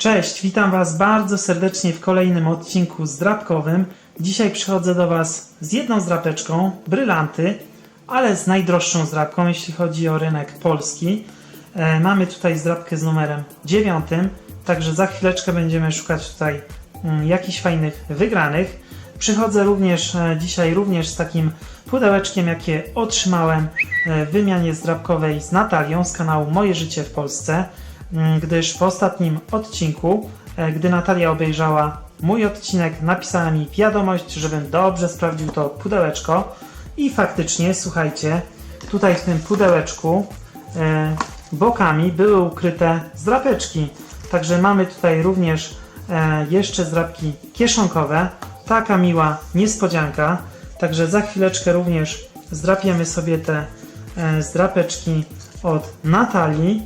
Cześć, witam Was bardzo serdecznie w kolejnym odcinku zdrapkowym. Dzisiaj przychodzę do Was z jedną zdrapeczką, brylanty, ale z najdroższą zdrapką, jeśli chodzi o rynek polski. E, mamy tutaj zdrapkę z numerem 9, także za chwileczkę będziemy szukać tutaj mm, jakichś fajnych wygranych. Przychodzę również e, dzisiaj również z takim pudełeczkiem, jakie otrzymałem e, w wymianie zdrapkowej z Natalią z kanału Moje Życie w Polsce, gdyż w ostatnim odcinku, e, gdy Natalia obejrzała mój odcinek, napisała mi wiadomość, żebym dobrze sprawdził to pudełeczko i faktycznie, słuchajcie, tutaj w tym pudełeczku e, bokami były ukryte zdrapeczki. Także mamy tutaj również e, jeszcze zdrapki kieszonkowe. Taka miła niespodzianka. Także za chwileczkę również zdrapiemy sobie te zdrapeczki od Natalii.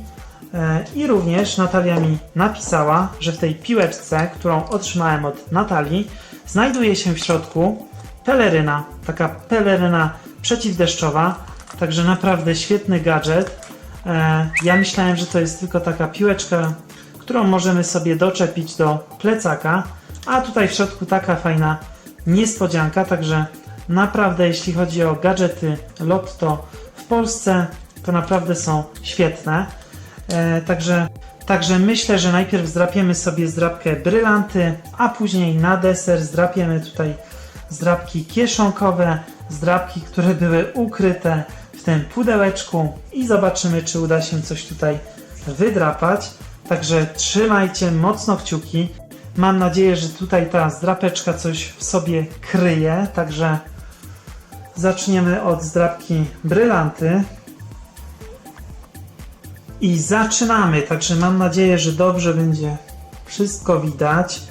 E, I również Natalia mi napisała, że w tej piłeczce, którą otrzymałem od Natalii, znajduje się w środku peleryna. Taka peleryna przeciwdeszczowa. Także naprawdę świetny gadżet. E, Ja myślałem, że to jest tylko taka piłeczka, którą możemy sobie doczepić do plecaka, a tutaj w środku taka fajna niespodzianka, także naprawdę jeśli chodzi o gadżety Lotto w Polsce, to naprawdę są świetne. E, także, także myślę, że najpierw zdrapiemy sobie zdrapkę brylanty, a później na deser zdrapiemy tutaj zdrapki kieszonkowe, zdrapki, które były ukryte w tym pudełeczku i zobaczymy, czy uda się coś tutaj wydrapać. Także trzymajcie mocno kciuki. Mam nadzieję, że tutaj ta zdrapeczka coś w sobie kryje, także zaczniemy od zdrapki brylanty. I zaczynamy, także mam nadzieję, że dobrze będzie wszystko widać.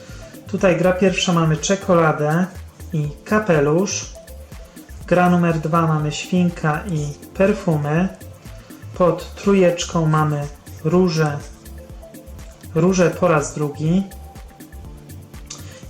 Tutaj gra pierwsza mamy czekoladę i kapelusz. Gra numer dwa mamy świnka i perfumy. Pod trójeczką mamy róże. Róże po raz drugi.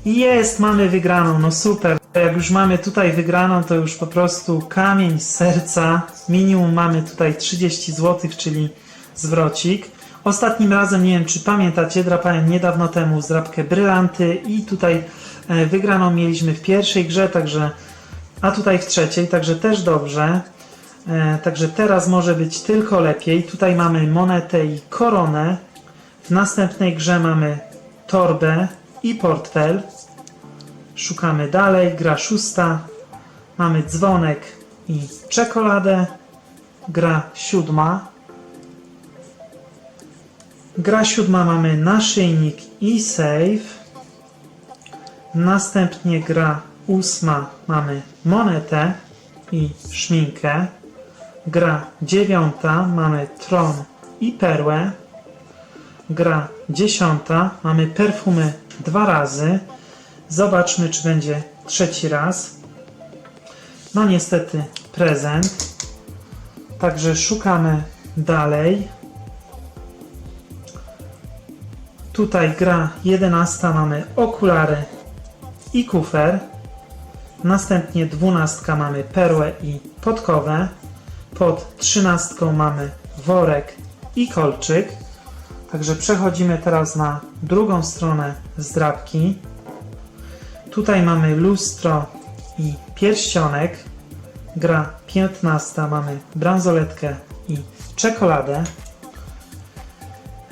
I jest, mamy wygraną, no super. Jak już mamy tutaj wygraną, to już po prostu kamień z serca. Minimum mamy tutaj 30 zł, czyli zwrocik. Ostatnim razem, nie wiem czy pamiętacie, drapałem niedawno temu zdrapkę brylanty i tutaj e, wygraną mieliśmy w pierwszej grze, także a tutaj w trzeciej, także też dobrze. E, Także teraz może być tylko lepiej. Tutaj mamy monetę i koronę. W następnej grze mamy torbę i portfel. Szukamy dalej. Gra szósta. Mamy dzwonek i czekoladę. Gra siódma. Gra siódma mamy naszyjnik i save. Następnie gra ósma mamy monetę i szminkę. Gra dziewiąta mamy tron i perłę. Gra dziesiąta mamy perfumy dwa razy. Zobaczmy, czy będzie trzeci raz. No niestety prezent. Także szukamy dalej. Tutaj gra 11 mamy okulary i kufer. Następnie 12 mamy perłę i podkowę. Pod 13 mamy worek i kolczyk. Także przechodzimy teraz na drugą stronę zdrabki. Tutaj mamy lustro i pierścionek. Gra 15 mamy bransoletkę i czekoladę.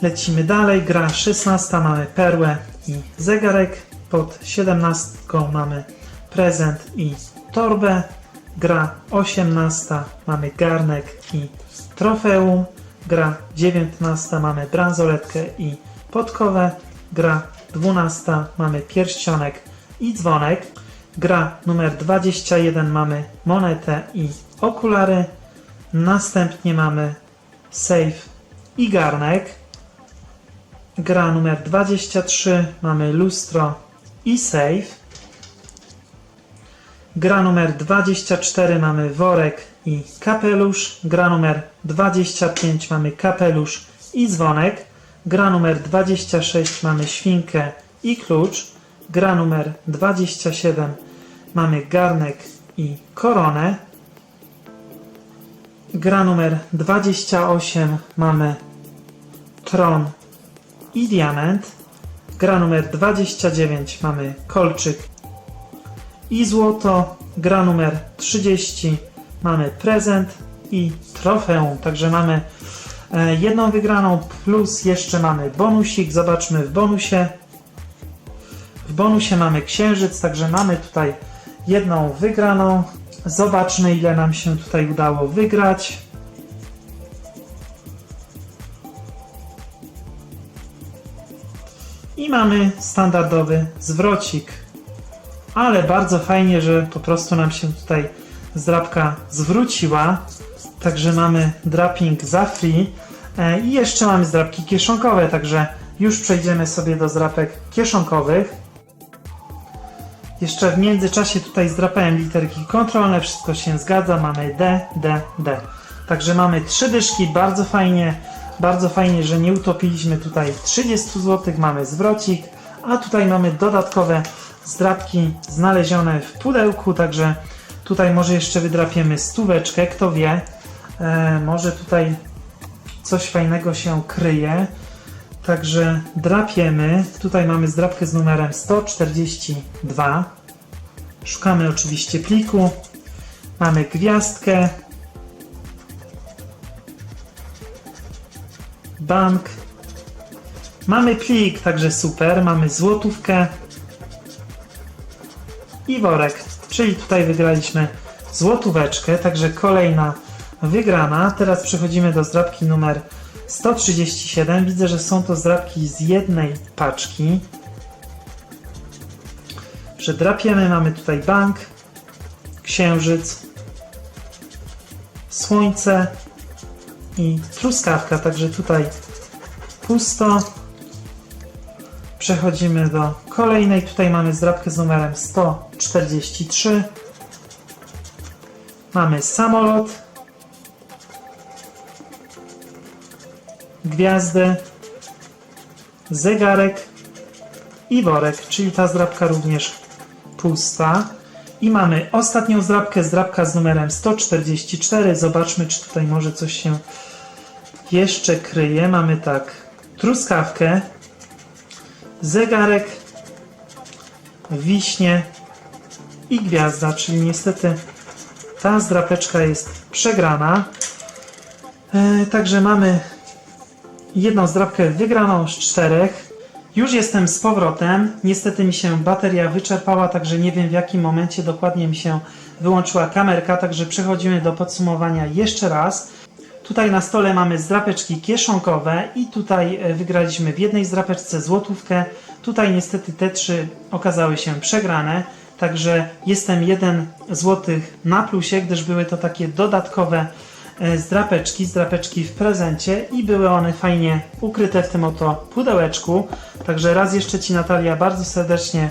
Lecimy dalej. Gra 16 mamy perłę i zegarek. Pod 17 mamy prezent i torbę. Gra 18 mamy garnek i trofeum. Gra 19 mamy bransoletkę i podkowę. Gra 12 mamy pierścionek i dzwonek. Gra numer 21 mamy monetę i okulary. Następnie mamy safe i garnek. Gra numer 23 mamy lustro i safe. Gra numer 24 mamy worek i kapelusz. Gra numer 25 mamy kapelusz i dzwonek. Gra numer 26 mamy świnkę i klucz. Gra numer 27 mamy garnek i koronę. Gra numer 28 mamy tron i diament. gra numer 29 mamy kolczyk i złoto, gra numer 30 mamy prezent i trofeum, także mamy e, jedną wygraną plus jeszcze mamy bonusik, zobaczmy w bonusie. W bonusie mamy księżyc, także mamy tutaj jedną wygraną. Zobaczmy ile nam się tutaj udało wygrać. I mamy standardowy zwrocik. Ale bardzo fajnie, że po prostu nam się tutaj zdrabka zwróciła. Także mamy draping za free. E, I jeszcze mamy zdrabki kieszonkowe, także już przejdziemy sobie do zdrapek kieszonkowych. Jeszcze w międzyczasie tutaj zdrapałem literki kontrolne, wszystko się zgadza, mamy D, D, D. Także mamy trzy dyszki, bardzo fajnie, bardzo fajnie, że nie utopiliśmy tutaj 30 zł, mamy zwrocik, a tutaj mamy dodatkowe zdrapki znalezione w pudełku, także tutaj może jeszcze wydrapiemy stóweczkę, kto wie, e, może tutaj coś fajnego się kryje. Także drapiemy. Tutaj mamy zdrapkę z numerem 142. Szukamy oczywiście pliku. Mamy gwiazdkę. Bank. Mamy plik, także super. Mamy złotówkę. I worek. Czyli tutaj wygraliśmy złotóweczkę, także kolejna wygrana. Teraz przechodzimy do zdrapki numer 137. Widzę, że są to zdrapki z jednej paczki. Przedrapiemy, mamy tutaj bank, księżyc, słońce i truskawka, także tutaj pusto. Przechodzimy do kolejnej. Tutaj mamy zdrapkę z numerem 143. Mamy samolot, gwiazdę, zegarek i worek, czyli ta zdrabka również pusta. I mamy ostatnią zdrabkę, zdrabka z numerem 144. Zobaczmy, czy tutaj może coś się jeszcze kryje. Mamy tak, truskawkę, zegarek, wiśnie i gwiazda, czyli niestety ta zdrapeczka jest przegrana. E, także mamy jedną zdrabkę wygraną z czterech. Już jestem z powrotem. Niestety mi się bateria wyczerpała, także nie wiem w jakim momencie dokładnie mi się wyłączyła kamerka, także przechodzimy do podsumowania jeszcze raz. Tutaj na stole mamy zdrapeczki kieszonkowe i tutaj e, wygraliśmy w jednej zdrapeczce złotówkę. Tutaj niestety te trzy okazały się przegrane, także jestem jeden złotych na plusie, gdyż były to takie dodatkowe e, zdrapeczki, zdrapeczki w prezencie i były one fajnie ukryte w tym oto pudełeczku. Także raz jeszcze Ci Natalia bardzo serdecznie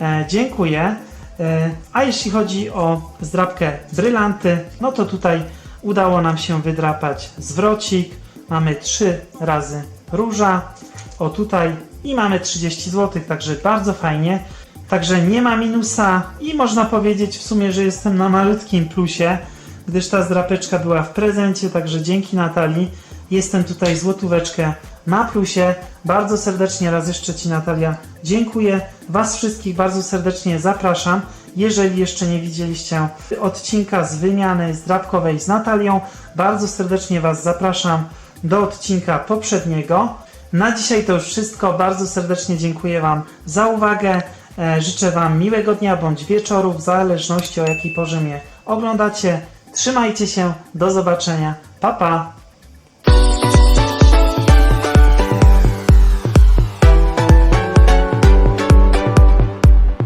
e, dziękuję. E, a jeśli chodzi o zdrapkę brylanty, no to tutaj udało nam się wydrapać zwrocik. Mamy 3 razy róża. O tutaj i mamy 30 zł, także bardzo fajnie. Także nie ma minusa i można powiedzieć w sumie, że jestem na malutkim plusie, gdyż ta zdrapeczka była w prezencie, także dzięki Natalii jestem tutaj złotóweczkę na plusie. Bardzo serdecznie raz jeszcze Ci Natalia dziękuję. Was wszystkich bardzo serdecznie zapraszam. Jeżeli jeszcze nie widzieliście odcinka z wymiany zdrapkowej z Natalią, bardzo serdecznie Was zapraszam do odcinka poprzedniego. Na dzisiaj to już wszystko. Bardzo serdecznie dziękuję Wam za uwagę. E, Życzę Wam miłego dnia bądź wieczoru, w zależności o jakiej porze mnie oglądacie. Trzymajcie się, do zobaczenia. Pa, pa!